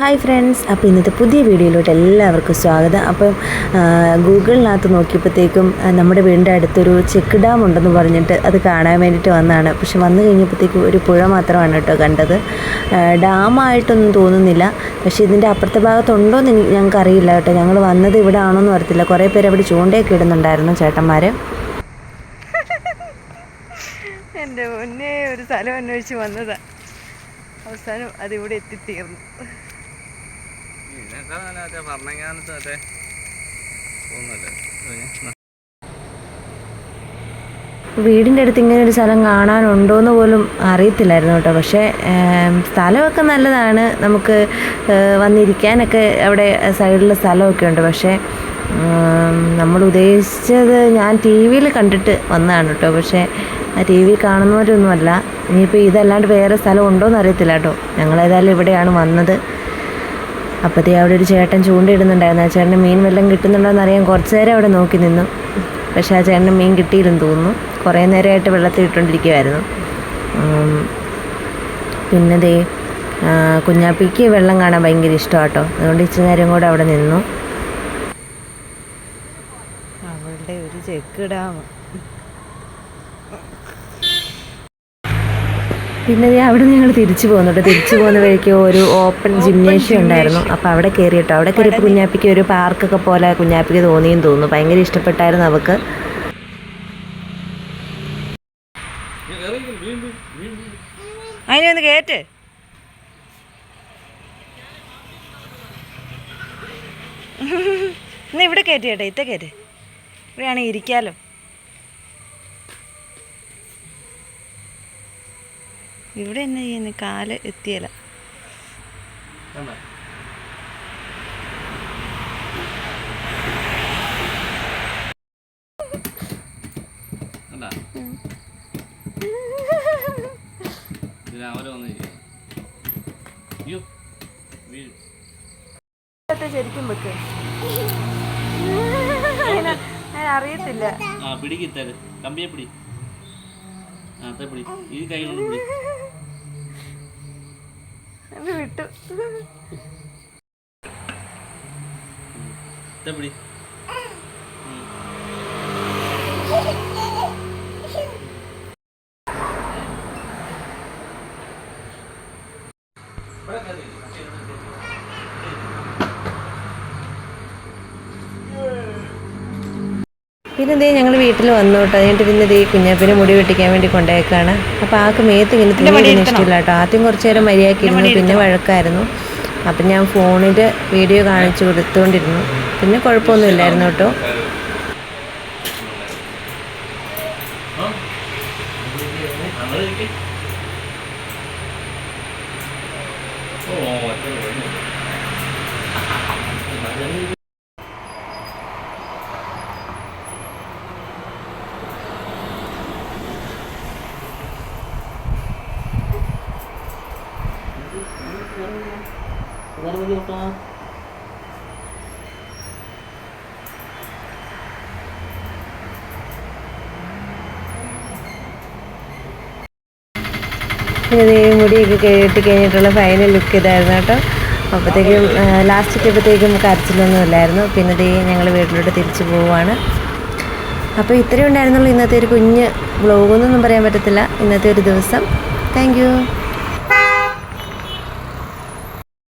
Hi friends അപ്പോൾ ഇന്നത്തെ പുതിയ വീഡിയോയിലോട്ട് എല്ലാവർക്കും സ്വാഗതം. അപ്പം ഗൂഗിളിനകത്ത് നോക്കിയപ്പോഴത്തേക്കും നമ്മുടെ വീടിന്റെ അടുത്തൊരു ചെക്ക് ഡാം ഉണ്ടെന്ന് പറഞ്ഞിട്ട് അത് കാണാൻ വേണ്ടിയിട്ട് വന്നതാണ്. പക്ഷെ വന്നു കഴിഞ്ഞപ്പോഴത്തേക്കും ഒരു പുഴ മാത്രമാണ് കേട്ടോ കണ്ടത്. ഡാമായിട്ടൊന്നും തോന്നുന്നില്ല. പക്ഷേ ഇതിന്റെ അപ്പുറത്തെ ഭാഗത്തുണ്ടോ എന്ന് ഞങ്ങൾക്ക് അറിയില്ല കേട്ടോ. ഞങ്ങൾ വന്നത് ഇവിടെ ആണോ എന്ന് അറിയത്തില്ല. കുറേ പേര് അവിടെ ചൂണ്ടയൊക്കെ ഇടുന്നുണ്ടായിരുന്നു ചേട്ടന്മാർ എന്റെ മുന്നേ ഒരു സ്ഥലം അന്വേഷിച്ച് വന്നതാണ് അവസാനം അതിവിടെ എത്തിത്തീർന്നു. നല്ല വീടിന്റെ അടുത്ത് ഇങ്ങനെ ഒരു സ്ഥലം കാണാനുണ്ടോ എന്ന് പോലും അറിയത്തില്ലായിരുന്നു കേട്ടോ. പക്ഷേ സ്ഥലമൊക്കെ നല്ലതാണ്. നമുക്ക് വന്നിരിക്കാനൊക്കെ അവിടെ സൈഡിൽ സ്ഥലമൊക്കെ ഉണ്ട്. പക്ഷേ നമ്മൾ ഉദ്ദേശിച്ചത് ഞാൻ ടി വിയിൽ കണ്ടിട്ട് വന്നതാണ് കേട്ടോ. പക്ഷേ ടി വി കാണുന്നവരൊന്നുമല്ല. ഇനിയിപ്പോൾ ഇതല്ലാണ്ട് വേറെ സ്ഥലം ഉണ്ടോയെന്ന് അറിയത്തില്ല കേട്ടോ. ഞങ്ങളേതായാലും ഇവിടെയാണ് വന്നത്. അപ്പോഴത്തേ അവിടെ ഒരു ചേട്ടൻ ചൂണ്ടയിടുന്നുണ്ടായിരുന്നു. ആ ചേട്ടന് മീൻ വല്ലതും കിട്ടുന്നുണ്ടോ എന്ന് അറിയാൻ കുറച്ച് നേരം അവിടെ നോക്കി നിന്നു. പക്ഷേ ആ ചേട്ടന് മീൻ കിട്ടിയില്ലെന്ന് തോന്നുന്നു. കുറേ നേരമായിട്ട് വെള്ളത്തിൽ ഇട്ടുകൊണ്ടിരിക്കുമായിരുന്നു പിന്നെ ദേ കുഞ്ഞാപ്പിക്ക് വെള്ളം കാണാൻ ഭയങ്കര ഇഷ്ടമാണ് കേട്ടോ അതുകൊണ്ട് ഇച്ചിരി നേരം കൂടെ അവിടെ നിന്നു. അവളുടെ ഒരു ചെക്ക് ഡാം പിന്നെ അവിടെ ഞങ്ങൾ തിരിച്ചു പോകുന്നുണ്ട് തിരിച്ചു പോകുന്ന വഴിക്ക് ഒരു ഓപ്പൺ ജിംനേഷ്യം ഉണ്ടായിരുന്നു. അപ്പോൾ അവിടെ കയറി കേട്ടോ അവിടെ കയറിയപ്പോൾ കുഞ്ഞാപ്പിക്ക് ഒരു പാർക്കൊക്കെ പോലെ കുഞ്ഞാപ്പിക്ക് തോന്നിയും തോന്നുന്നു. ഭയങ്കര ഇഷ്ടപ്പെട്ടായിരുന്നു അവൾക്ക് അതിനൊന്ന് കയറ്റ് എന്നാ ഇവിടെ കയറ്റി കേട്ടെ ഇത്ത കയറ്റ് ഇവിടെയാണെങ്കിൽ ഇരിക്കാലോ. ഇവിടെ എന്നാ ചെയ്യുന്നു കാൽ എത്തിയല്ല. രാവിലെ അയ്യോ വീഴും. ശരിക്കും വെക്ക്. അറിയത്തില്ല. ആ പിടിക്കിത്തര് കമ്പിയെ പിടി. അതെ പിടി. ഈ കൈ കൊണ്ട് പിടി വിട്ടു. ഇത്തെ പിടി. പിന്നെ ഇതേ ഞങ്ങൾ വീട്ടിൽ വന്നു കേട്ടോ എന്നിട്ട് പിന്നെ ഇതേ കുഞ്ഞാപ്പിനെ മുടി വെട്ടിക്കാൻ വേണ്ടി കൊണ്ടുപോയേക്കാണ് അപ്പോൾ ആൾക്ക് മേത്ത് ഇങ്ങനെ തുണിയൊന്നും ഇഷ്ടമില്ല കേട്ടോ. ആദ്യം കുറച്ച് നേരം മര്യാദയ്ക്ക് ഇരുന്നു പിന്നെ വഴക്കായിരുന്നു. അപ്പം ഞാൻ ഫോണിൽ വീഡിയോ കാണിച്ചു കൊടുത്തുകൊണ്ടിരുന്നു പിന്നെ കുഴപ്പമൊന്നുമില്ലായിരുന്നു കേട്ടോ. ഇരിക്ക്. വേറെ വഴി നോക്കാം മുടിയൊക്കെ കെട്ടി കഴിഞ്ഞിട്ടുള്ള ഫൈനൽ ലുക്ക് ഇതായിരുന്നു കേട്ടോ. അപ്പോഴത്തേക്കും ലാസ്റ്റ് എത്തിയപ്പോഴത്തേക്കും കരച്ചിലൊന്നും ഇല്ലായിരുന്നു. പിന്നെ ദേ ഞങ്ങൾ വീട്ടിലോട്ട് തിരിച്ചു പോവുകയാണ് അപ്പോൾ ഇത്രയും ഉണ്ടായിരുന്നുള്ളൂ ഇന്നത്തെ ഒരു കുഞ്ഞ് വ്ളോഗൊന്നും പറയാൻ പറ്റത്തില്ല. ഇന്നത്തെ ഒരു ദിവസം. താങ്ക്